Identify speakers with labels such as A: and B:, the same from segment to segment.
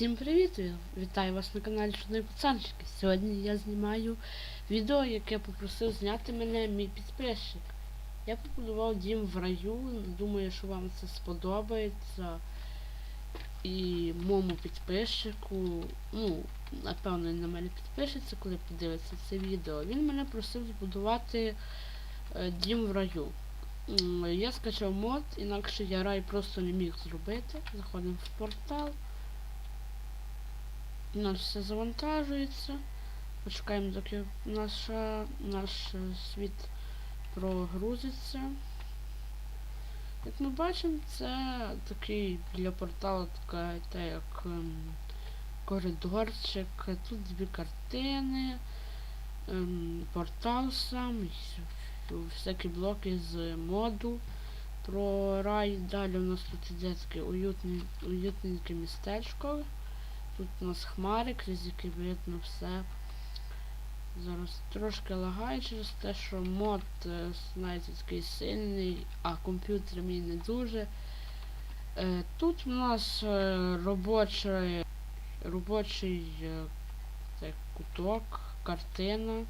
A: Всім привіт! Вітаю вас на каналі Чудний Пацанчики. Сьогодні я знімаю відео, яке попросив зняти мене мій підписчик. Я побудував дім в раю. Думаю, що вам це сподобається. І моєму підписчику, ну, напевно, він на мене підпишеться, коли подивиться це відео. Він мене просив збудувати е, дім в раю. Я скачав мод, інакше я рай просто не міг зробити. Заходимо в портал. У нас все завантажується. Почекаємо, доки наша, наш світ прогрузиться. Як ми бачимо, це такий біля порталу така те, як ем, коридорчик. Тут дві картини, ем, портал сам, всякі блоки з моду про рай. Далі у нас тут іде таке уютне, уютненьке містечко. Тут у нас хмари, крізь які видно все. Зараз трошки лагає через те, що мод, е, знаєте, такий сильний, а комп'ютер мій не дуже. Е, Тут у нас е, робочий, робочий е, так, куток, картина.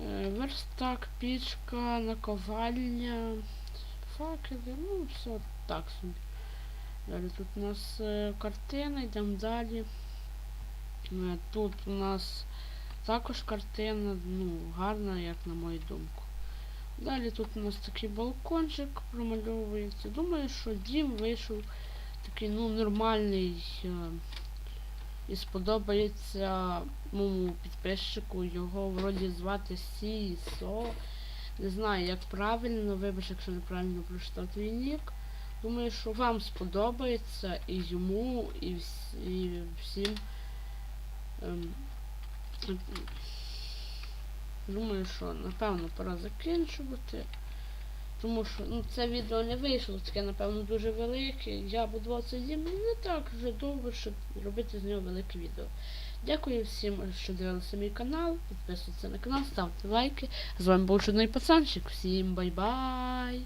A: Е, Верстак, пічка, наковальня, факели, ну все так собі. Далі тут у нас е, картина, йдемо далі. Е, Тут у нас також картина, ну, гарна, як на мою думку. Далі тут у нас такий балкончик промальовується. Думаю, що дім вийшов такий, ну, нормальний. е, І сподобається моєму підписчику. Його вроді звати Сі Со. Не знаю, як правильно, вибач, якщо неправильно прочитав твій нік. Думаю, що вам сподобається і йому, і, вс- і всім. Ем, думаю, що напевно пора закінчувати. Тому що ну, це відео не вийшло, таке, напевно, дуже велике. Я будував цей дім і не так вже довго, щоб робити з нього велике відео. Дякую всім, що дивилися мій канал. Підписуйтесь на канал, ставте лайки. З вами був Чудний Пацанчик. Всім бай-бай!